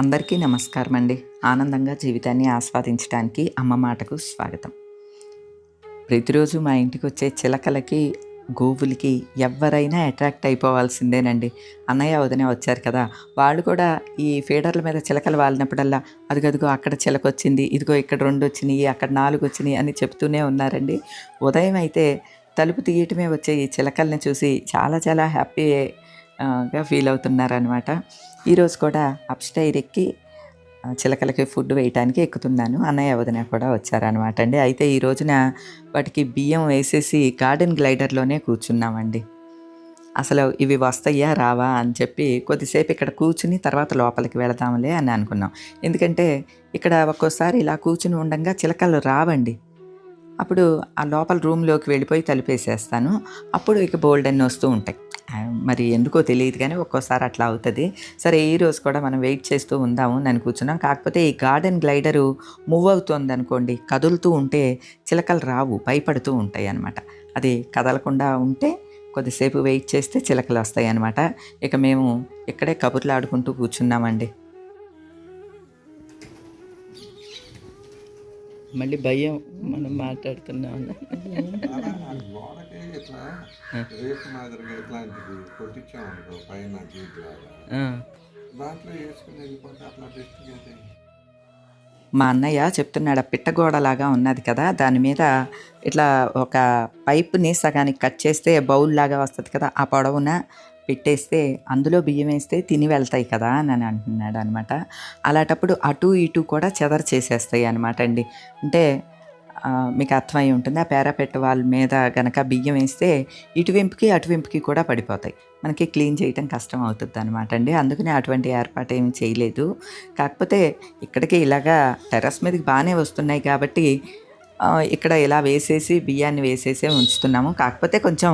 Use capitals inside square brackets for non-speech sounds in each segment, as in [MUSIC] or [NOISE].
అందరికీ నమస్కారం అండి ఆనందంగా జీవితాన్ని ఆస్వాదించడానికి అమ్మ మాటకు స్వాగతం. ప్రతిరోజు మా ఇంటికి వచ్చే చిలకలకి గోవులకి ఎవరైనా అట్రాక్ట్ అయిపోవాల్సిందేనండి. అన్నయ్య వదిన వచ్చారు కదా వాళ్ళు కూడా ఈ ఫీడర్ల మీద చిలకలు వాలినప్పుడల్లా అదిగదిగో అక్కడ చిలక వచ్చింది ఇదిగో ఇక్కడ రెండు వచ్చినాయి అక్కడ నాలుగు వచ్చినాయి అని చెప్తూనే ఉన్నారండి. ఉదయం అయితే తలుపు తీయటమే వచ్చే ఈ చిలకల్ని చూసి చాలా చాలా హ్యాపీ గా ఫీల్ అవుతున్నారనమాట ఈరోజు కూడా అప్స్టైర్ ఎక్కి చిలకలకి ఫుడ్ వేయటానికి ఎక్కుతున్నాను. అన్నయ్య వదిన కూడా వచ్చారనమాట అండి. అయితే ఈ రోజున వాటికి బియ్యం వేసేసి గార్డెన్ గ్లైడర్లోనే కూర్చున్నామండి. అసలు ఇవి వస్తాయా రావా అని చెప్పి కొద్దిసేపు ఇక్కడ కూర్చుని తర్వాత లోపలికి వెళదాంలే అని అనుకున్నాం. ఎందుకంటే ఇక్కడ ఒక్కోసారి ఇలా కూర్చుని ఉండగా చిలకలు రావండి. అప్పుడు ఆ లోపల రూమ్లోకి వెళ్ళిపోయి తలుపేసేస్తాను. అప్పుడు ఇక బోల్డ్ వస్తూ ఉంటాయి. మరి ఎందుకో తెలియదు కానీ ఒక్కోసారి అట్లా అవుతుంది. సరే ఈ రోజు కూడా మనం వెయిట్ చేస్తూ ఉందాము నేను కూర్చున్నాం. కాకపోతే ఈ గార్డెన్ గ్లైడరు మూవ్ అవుతుంది అనుకోండి కదులుతూ ఉంటే చిలకలు రావు భయపడుతూ ఉంటాయి అన్నమాట అది కదలకుండా ఉంటే కొద్దిసేపు వెయిట్ చేస్తే చిలకలు వస్తాయి అన్నమాట ఇక మేము ఇక్కడే కబుర్లు ఆడుకుంటూ కూర్చున్నామండి. మళ్ళీ భయం మనం మాట్లాడుతున్నాం. మా అన్నయ్య చెప్తున్నాడు ఆ పిట్టగోడలాగా ఉన్నది కదా దాని మీద ఇట్లా ఒక పైపుని సగానికి కట్ చేస్తే బౌల్ లాగా వస్తుంది కదా ఆ పొడవున పెట్టేస్తే అందులో బియ్యం వేస్తే తిని వెళ్తాయి కదా అని అంటున్నాడు అనమాట అలాంటప్పుడు అటు ఇటు కూడా చెదర చేసేస్తాయి అనమాట అండి. అంటే మీకు అర్థమై ఉంటుంది ఆ పేరాపెట్ట వాళ్ళ మీద గనక బియ్యం వేస్తే ఇటువెంపుకి అటువెంపుకి కూడా పడిపోతాయి. మనకి క్లీన్ చేయటం కష్టం అవుతుంది అనమాట అండి. అందుకనే అటువంటి ఏర్పాటు ఏమి చేయలేదు. కాకపోతే ఇక్కడికి ఇలాగా టెర్రస్ మీదకి బాగానే వస్తున్నాయి కాబట్టి ఇక్కడ ఇలా వేసేసి బియ్యాన్ని వేసేసే ఉంచుతున్నాము. కాకపోతే కొంచెం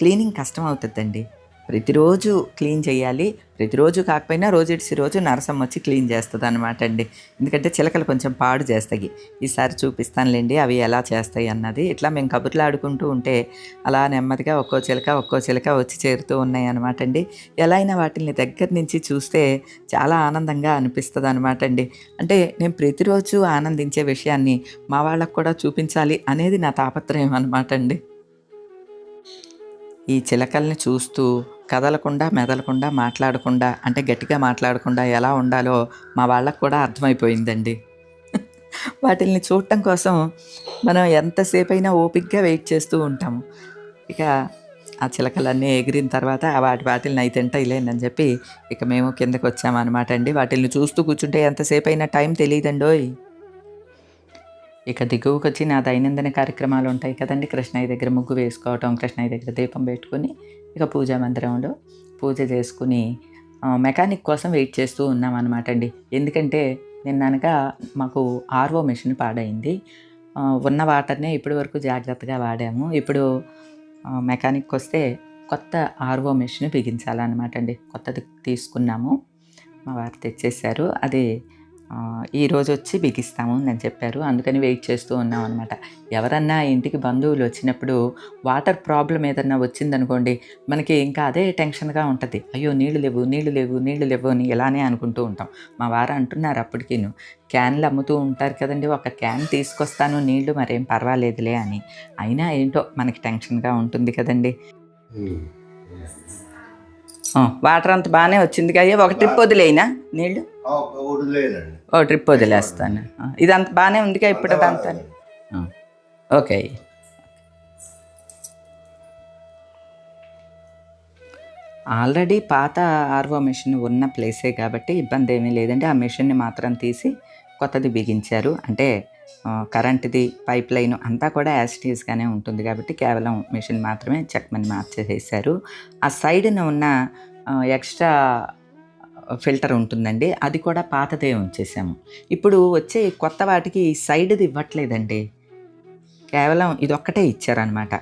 క్లీనింగ్ కష్టం అవుతుందండి. ప్రతిరోజు క్లీన్ చేయాలి. ప్రతిరోజు కాకపోయినా రోజు రోజు నరసం వచ్చి క్లీన్ చేస్తుంది అనమాట అండి. ఎందుకంటే చిలకలు కొంచెం పాడు చేస్తాయి. ఈసారి చూపిస్తానులేండి అవి ఎలా చేస్తాయి అన్నది. ఇట్లా మేము కబుర్లు ఆడుకుంటూ ఉంటే అలా నెమ్మదిగా ఒక్కో చిలక ఒక్కో చిలక వచ్చి చేరుతూ ఉన్నాయి అనమాట అండి. ఎలా అయినా వాటిని దగ్గర నుంచి చూస్తే చాలా ఆనందంగా అనిపిస్తుంది అనమాట అండి. అంటే నేను ప్రతిరోజు ఆనందించే విషయాన్ని మా వాళ్ళకు కూడా చూపించాలి అనేది నా తాపత్రయం అనమాట అండి. ఈ చిలకల్ని చూస్తూ కదలకుండా మెదలకుండా మాట్లాడకుండా అంటే గట్టిగా మాట్లాడకుండా ఎలా ఉండాలో మా వాళ్ళకు కూడా అర్థమైపోయిందండి. వాటిల్ని చూడటం కోసం మనం ఎంతసేపు అయినా ఓపిక్గా వెయిట్ చేస్తూ ఉంటాము ఇక ఆ చిలకలన్నీ ఎగిరిన తర్వాత వాటి వాటిల్ని అయితే తింటాయిలేనని చెప్పి ఇక మేము కిందకి వచ్చామన్నమాట అండి. వాటిల్ని చూస్తూ కూర్చుంటే ఎంతసేపు అయినా టైం తెలియదండోయ్ ఇక దిగువకు వచ్చి నా దైనందిన కార్యక్రమాలు ఉంటాయి కదండి. కృష్ణయ్య దగ్గర ముగ్గు వేసుకోవటం కృష్ణయ్య దగ్గర దీపం పెట్టుకుని ఇక పూజా మందిరంలో పూజ చేసుకుని మెకానిక్ కోసం వెయిట్ చేస్తూ ఉన్నాం అనమాట అండి ఎందుకంటే నిన్న మాకు ఆర్ఓ మెషిన్ పాడైంది. ఉన్న వాటర్నే ఇప్పటి వరకు జాగ్రత్తగా వాడాము. ఇప్పుడు మెకానిక్ వస్తే కొత్త ఆర్ఓ మెషిన్ బిగించాలన్నమాట అండి కొత్తది తీసుకున్నాము. మా వారు తెచ్చేసారు అది ఆ, ఈ రోజు వచ్చి బిగిస్తాము అని చెప్పారు. అందుకని వెయిట్ చేస్తూ ఉన్నాం అనమాట ఎవరన్నా ఇంటికి బంధువులు వచ్చినప్పుడు వాటర్ ప్రాబ్లం ఏదన్నా వచ్చిందనుకోండి మనకి ఇంకా అదే టెన్షన్గా ఉంటుంది. అయ్యో నీళ్ళు లేవు నీళ్ళు లేవు నీళ్ళు లేవు అని ఇలానే అనుకుంటూ ఉంటాం. మా వారు అంటున్నారు అప్పటికిను క్యాన్లు అమ్ముతూ ఉంటారు కదండి ఒక క్యాన్ తీసుకొస్తాను నీళ్ళు మరేం పర్వాలేదులే అని. అయినా ఏంటో మనకి టెన్షన్గా ఉంటుంది కదండి. వాటర్ అంత బాగానే వచ్చింది. కదా ఒక ట్రిప్ వదిలేనా వదిలేదండి ఓ ట్రిప్ వదిలేస్తాను. ఇది అంత బాగానే ఉందిగా ఇప్పుడు అంతా ఆ, ఓకే. ఆల్రెడీ పాత ఆర్వో మెషిన్ ఉన్న ప్లేసే కాబట్టి ఇబ్బంది ఏమీ లేదండి. ఆ మెషిన్ని మాత్రం తీసి కొత్తది బిగించారు. అంటే కరెంటుది పైప్ లైన్ అంతా కూడా యాసిటీస్గానే ఉంటుంది కాబట్టి కేవలం మెషిన్ మాత్రమే చెక్మని మార్చేసేసారు. ఆ సైడ్న ఉన్న ఎక్స్ట్రా ఫిల్టర్ ఉంటుందండి. అది కూడా పాతదే ఉంచేసాము. ఇప్పుడు వచ్చే కొత్త వాటికి సైడ్ది ఇవ్వట్లేదండి. కేవలం ఇదొక్కటే ఇచ్చారనమాట.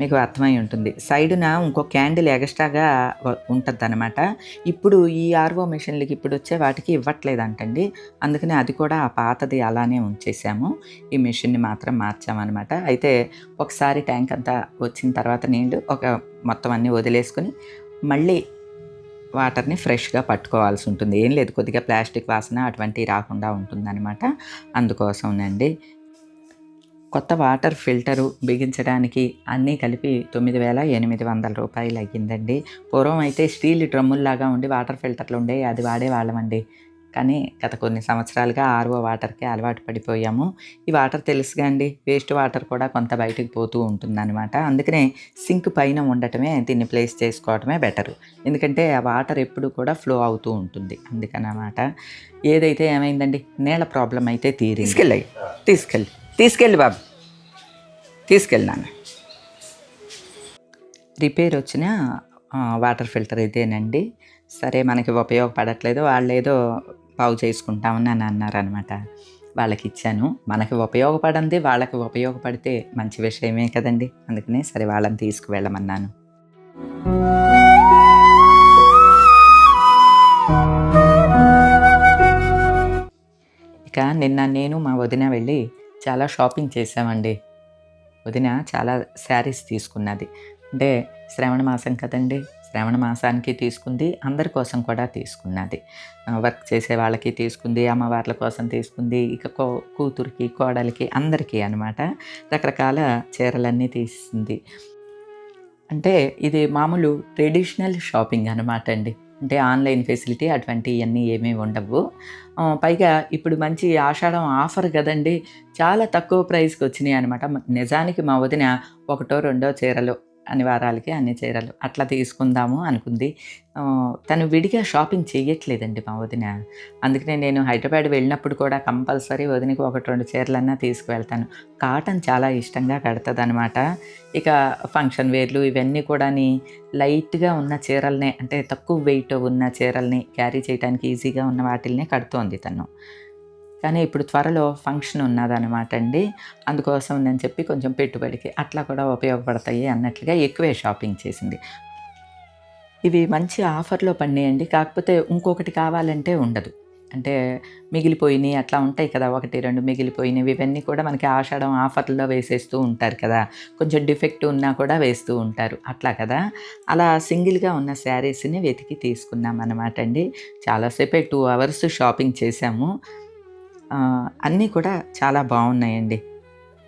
మీకు అర్థమై ఉంటుంది. సైడున ఇంకో క్యాండిల్ ఎగస్ట్రాగా ఉంటుంది అనమాట ఇప్పుడు ఈ ఆర్వో మెషిన్లకి ఇప్పుడు వచ్చే వాటికి ఇవ్వట్లేదంటండి. అందుకని అది కూడా ఆ పాతది అలానే ఉంచేసాము. ఈ మెషిన్ని మాత్రం మార్చామన్నమాట అయితే ఒకసారి ట్యాంక్ అంతా వచ్చిన తర్వాత నీళ్ళు ఒక మొత్తం అన్నీ వదిలేసుకుని మళ్ళీ వాటర్ని ఫ్రెష్గా పట్టుకోవాల్సి ఉంటుంది. ఏం లేదు కొద్దిగా ప్లాస్టిక్ వాసన అటువంటివి రాకుండా ఉంటుందన్నమాట. అందుకోసమేనండి. కొత్త వాటర్ ఫిల్టరు బిగించడానికి అన్నీ కలిపి తొమ్మిది వేల ఎనిమిది వందల రూపాయలు అయ్యిందండి పూర్వం అయితే స్టీల్ డ్రమ్ముల్లాగా ఉండి వాటర్ ఫిల్టర్లు ఉండే అది వాడేవాళ్ళమండి. కానీ గత కొన్ని సంవత్సరాలుగా ఆర్ఓ వాటర్కి అలవాటు పడిపోయాము. ఈ వాటర్ తెలుసుగా అండి వేస్ట్ వాటర్ కూడా కొంత బయటకు పోతూ ఉంటుందన్నమాట. అందుకనే సింక్ పైన ఉండటమే దీన్ని ప్లేస్ చేసుకోవటమే బెటర్. ఎందుకంటే ఆ వాటర్ ఎప్పుడు కూడా ఫ్లో అవుతూ ఉంటుంది. అందుకనమాట ఏదైతే ఏమైందండి? నీళ్ళ ప్రాబ్లం అయితే తీరి తీసుకెళ్ళి. తీసుకెళ్ళి. తీసుకెళ్ళి బాబు. తీసుకెళ్ళి నాన్న. రిపేర్ వచ్చిన వాటర్ ఫిల్టర్ ఇదేనండి సరే మనకి ఉపయోగపడట్లేదు. వాళ్ళు ఏదో బాగు చేసుకుంటామని అని అన్నారనమాట. వాళ్ళకి ఇచ్చాను మనకి ఉపయోగపడింది వాళ్ళకి ఉపయోగపడితే మంచి విషయమే కదండి. అందుకనే సరే వాళ్ళని తీసుకువెళ్ళమన్నాను. ఇక నిన్న నేను మా వదిన వెళ్ళి చాలా షాపింగ్ చేసామండి వదిన చాలా శారీస్ తీసుకున్నది. అంటే శ్రావణ మాసం కదండి. శ్రావణ మాసానికి తీసుకుంది అందరి కోసం కూడా తీసుకున్నది. వర్క్ చేసే వాళ్ళకి తీసుకుంది అమ్మవార్ల కోసం తీసుకుంది ఇక కో కూతురికి కోడలికి అందరికీ అనమాట రకరకాల చీరలన్నీ తీసింది. అంటే ఇది మామూలు ట్రెడిషనల్ షాపింగ్ అనమాట అండి. అంటే ఆన్లైన్ ఫెసిలిటీ అటువంటివన్నీ ఏమీ ఉండవు. పైగా ఇప్పుడు మంచి ఆషాఢం ఆఫర్ కదండి చాలా తక్కువ ప్రైస్కి వచ్చినాయి అనమాట నిజానికి మా వదిన ఒకటో రెండో చీరలు అనివారాలకి అన్ని చీరలు అట్లా తీసుకుందాము అనుకుంది. తను విడిగా షాపింగ్ చేయట్లేదండి మా వదిన. అందుకనే నేను హైదరాబాద్ వెళ్ళినప్పుడు కూడా కంపల్సరీ వదినకి ఒకటి రెండు చీరలన్నా తీసుకువెళ్తాను. కాటన్ చాలా ఇష్టంగా కడుతుంది అనమాట ఇక ఫంక్షన్ వేర్లు ఇవన్నీ కూడా లైట్గా ఉన్న చీరల్ని అంటే తక్కువ వెయిట్ ఉన్న చీరల్ని క్యారీ చేయడానికి ఈజీగా ఉన్న వాటిల్నే కడుతోంది తను. కానీ ఇప్పుడు త్వరలో ఫంక్షన్ ఉన్నదనమాట అండి. అందుకోసం నేను చెప్పి కొంచెం పెట్టుబడికి అట్లా కూడా ఉపయోగపడతాయి అన్నట్లుగా ఎక్కువే షాపింగ్ చేసింది. ఇవి మంచి ఆఫర్లో పడినాయండి. కాకపోతే ఇంకొకటి కావాలంటే ఉండదు. అంటే మిగిలిపోయినాయి అట్లా ఉంటాయి కదా ఒకటి రెండు మిగిలిపోయినవి. ఇవన్నీ కూడా మనకి ఆషాఢం ఆఫర్లో వేసేస్తూ ఉంటారు కదా. కొంచెం డిఫెక్ట్ ఉన్నా కూడా వేస్తూ ఉంటారు. అట్లా కదా. అలా సింగిల్గా ఉన్న శారీస్ని వెతికి తీసుకున్నాం అనమాట అండి చాలాసేపే టూ అవర్స్ షాపింగ్ చేశాము. అన్నీ కూడా చాలా బాగున్నాయండి.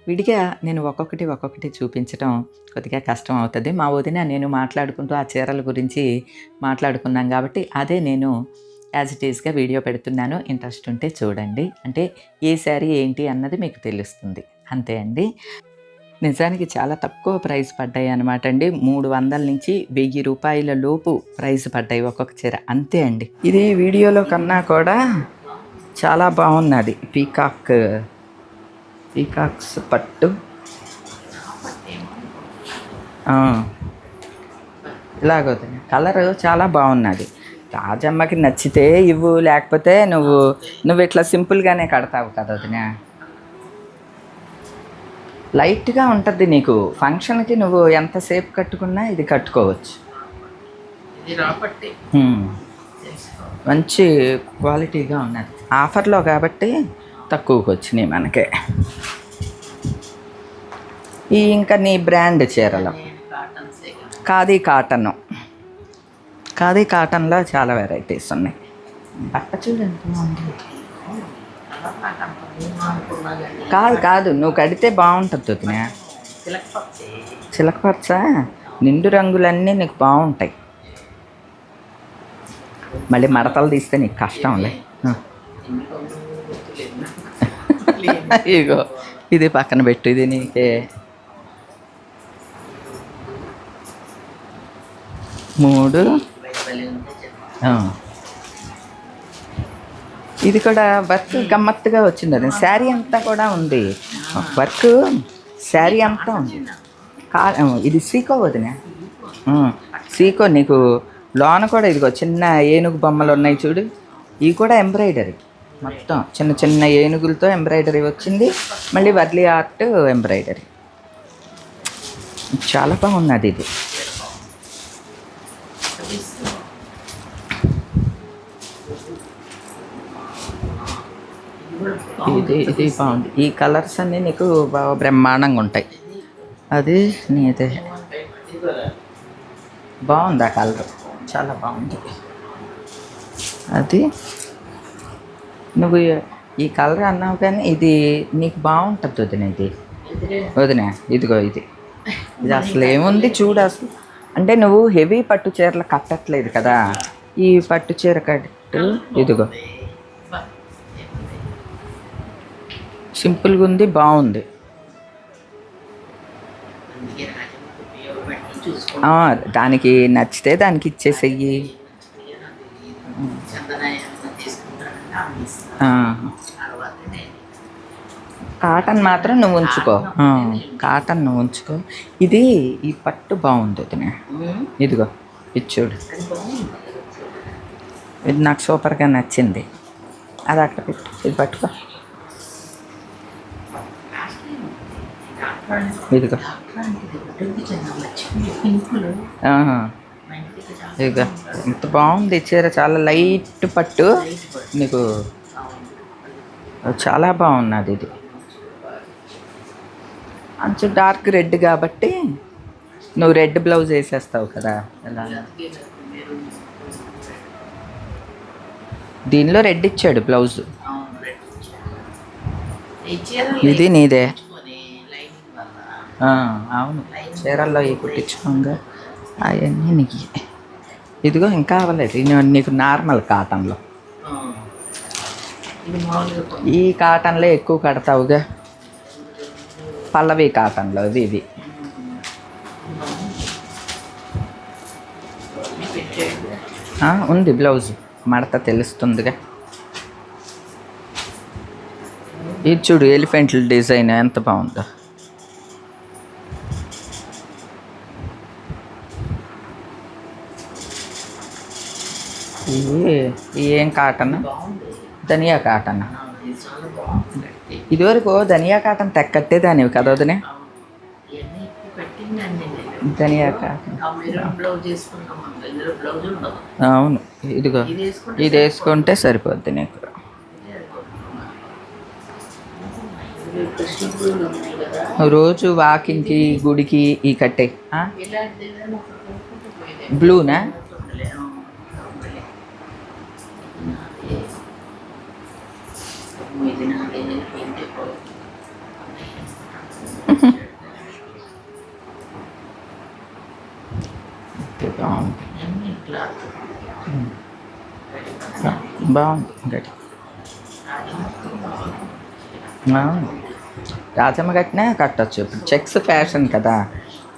విడిగా నేను ఒక్కొక్కటి ఒక్కొక్కటి చూపించడం కొద్దిగా కష్టం అవుతుంది. మా వదిన నేను మాట్లాడుకుంటూ ఆ చీరల గురించి మాట్లాడుకున్నాం కాబట్టి అదే నేను యాజ్ ఇట్ ఈస్గా వీడియో పెడుతున్నాను. ఇంట్రెస్ట్ ఉంటే చూడండి. అంటే ఏ శారీ ఏంటి అన్నది మీకు తెలుస్తుంది. అంతే అండి. నిజానికి చాలా తక్కువ ప్రైస్ పడ్డాయి అనమాట అండి. మూడు వందల నుంచి వెయ్యి రూపాయల లోపు ప్రైస్ పడ్డాయి ఒక్కొక్క చీర. అంతే అండి. ఇది వీడియోలో కన్నా కూడా చాలా బాగున్నది. పీకాక్ పీకాక్స్ పట్టు. ఆ. ఇలాగ వదిన కలర్ చాలా బాగున్నది. రాజమ్మకి నచ్చితే ఇవ్వు లేకపోతే నువ్వు నువ్వు ఇట్లా సింపుల్గానే కడతావు కదా వదిన. లైట్గా ఉంటుంది నీకు. ఫంక్షన్కి నువ్వు ఎంతసేపు కట్టుకున్నా ఇది కట్టుకోవచ్చు. మంచి క్వాలిటీగా ఉన్నది. ఆఫర్లో కాబట్టి తక్కువకి వచ్చినాయి మనకి. ఈ ఇంకా నీ బ్రాండ్ చీరలు. ఖాదీ కాటన్. ఖాదీ కాటన్లో చాలా వెరైటీస్ ఉన్నాయి. బట్ట చూడండి కాదు కాదు నువ్వు కడితే బాగుంటుంది వదినా. చిలకపరచ నిండు రంగులన్నీ నీకు బాగుంటాయి. మళ్ళీ మడతలు తీస్తే నీకు కష్టంలే ఆ. [LAUGHS] ఇగో ఇది పక్కన పెట్టు ఇది నీకే. మూడు. ఇది కూడా వర్క్ గమ్మత్తుగా వచ్చింది అది. శారీ అంతా కూడా ఉంది. వర్క్ శారీ అంతా ఉంది. కా ఇది సీకో వదిన? సీకో నీకు లోన కూడా ఇదిగో చిన్న ఏనుగు బొమ్మలు ఉన్నాయి చూడు. ఇవి కూడా ఎంబ్రాయిడరీ. మొత్తం చిన్న చిన్న ఏనుగులతో ఎంబ్రాయిడరీ వచ్చింది. మళ్ళీ వర్లీ ఆర్ట్ ఎంబ్రాయిడరీ. చాలా బాగున్నది ఇది. ఇది ఇది బాగుంది. ఈ కలర్స్ అన్నీ నీకు బాగా బ్రహ్మాండంగా ఉంటాయి. అది నీదే. బాగుంది ఆ కలర్. చాలా బాగుంది. అది నువ్వు ఈ కలర్ అన్నావు కానీ ఇది నీకు బాగుంటుంది వదిన ఇది. వదిన ఇదిగో ఇది. ఇది అసలు ఏముంది చూడు అసలు. అంటే నువ్వు హెవీ పట్టు చీరలు కట్టట్లేదు కదా. ఈ పట్టు చీర కట్టు ఇదిగో. సింపుల్గా ఉంది బాగుంది. దానికి నచ్చితే దానికి ఇచ్చేసేయి. కాటన్ మాత్రం నువ్వు ఉంచుకో. కాటన్ నువ్వు ఉంచుకో. ఇది ఈ పట్టు బాగుంది ఉమ్, ఇదిగో ఇది చూడు. అది బాగుంది ఇది నాకు సూపర్గా నచ్చింది. అది అక్కడ పెట్టు. ఇది పట్టుకో. ఇదిగో. ఇదిగో. ఇంత బాగుంది చీర. చాలా లైట్ పట్టు. నీకు చాలా బాగున్నది ఇది. కొంచెం డార్క్ రెడ్ కాబట్టి నువ్వు రెడ్ బ్లౌజ్ వేసేస్తావు కదా. ఎలా? దీనిలో రెడ్ ఇచ్చాడు బ్లౌజ్. ఇది నీదే. అవును. చీరల్లో ఈ కుట్టించుకోగా. అవన్నీ నీకు. ఇదిగో ఇంకా అవ్వలేదు. నీకు నార్మల్ కాటన్లో. ఈ కాటన్లో ఎక్కువ కడతావుగా. పల్లవి కాటన్లో ఇది ఇది ఉంది బ్లౌజ్. మడత తెలుస్తుందిగా. ఇది చూడు ఎలిఫెంట్ల డిజైన్ ఎంత బాగుందో. ఇది ఏం కాటన్? బాగుంది ధనియా కాటన్. ఇదివరకు ధనియా కాటన్ తెక్కట్టేదానివి కదా వదినే ధనియా కాటన్. అవును ఇదిగో ఇది వేసుకుంటే సరిపోద్ది నీకు. రోజు వాకింగ్కి గుడికి ఈ కట్టే. బ్లూనా ఉంటుందిలే, ఆ, ఉంటుందిలే. ఇది నాదే. ఇది నాదే, ఇంటికి పో. ఇది బాగుంది. రాజమ్మ కట్టినా కట్టచ్చు ఇప్పుడు చెక్స్ ఫ్యాషన్ కదా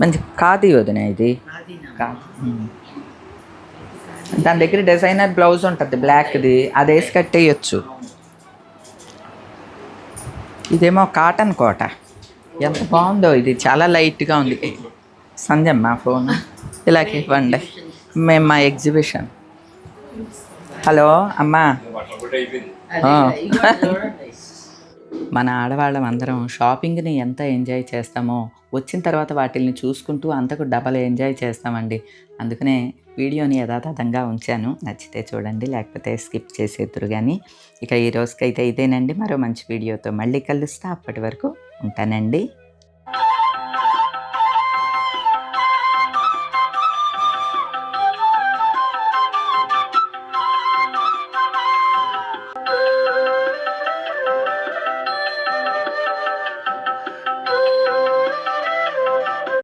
మంచి ఖాదీ వదిన ఇది. దాని దగ్గర డిజైనర్ బ్లౌజ్ ఉంటుంది బ్లాక్ది అది వేసి కట్టేయచ్చు ఇదేమో కాటన్ కోట. ఎంత బాగుందో ఇది. చాలా లైట్గా ఉంది. సంజయ్ మా ఫోన్. ఇలాగే ఇవ్వండి. మేము మా ఎగ్జిబిషన్. హలో అమ్మా. [LAUGHS] మన ఆడవాళ్ళం అందరం షాపింగ్ని ఎంత ఎంజాయ్ చేస్తామో వచ్చిన తర్వాత వాటిల్ని చూసుకుంటూ అంతకు డబల్ ఎంజాయ్ చేస్తామండి. అందుకనే వీడియోని యథాతథంగా ఉంచాను. నచ్చితే చూడండి లేకపోతే స్కిప్ చేసేద్దరు కానీ ఇక ఈ రోజుకైతే ఇదేనండి. మరో మంచి వీడియోతో మళ్ళీ కలుస్తా. అప్పటి వరకు ఉంటానండి.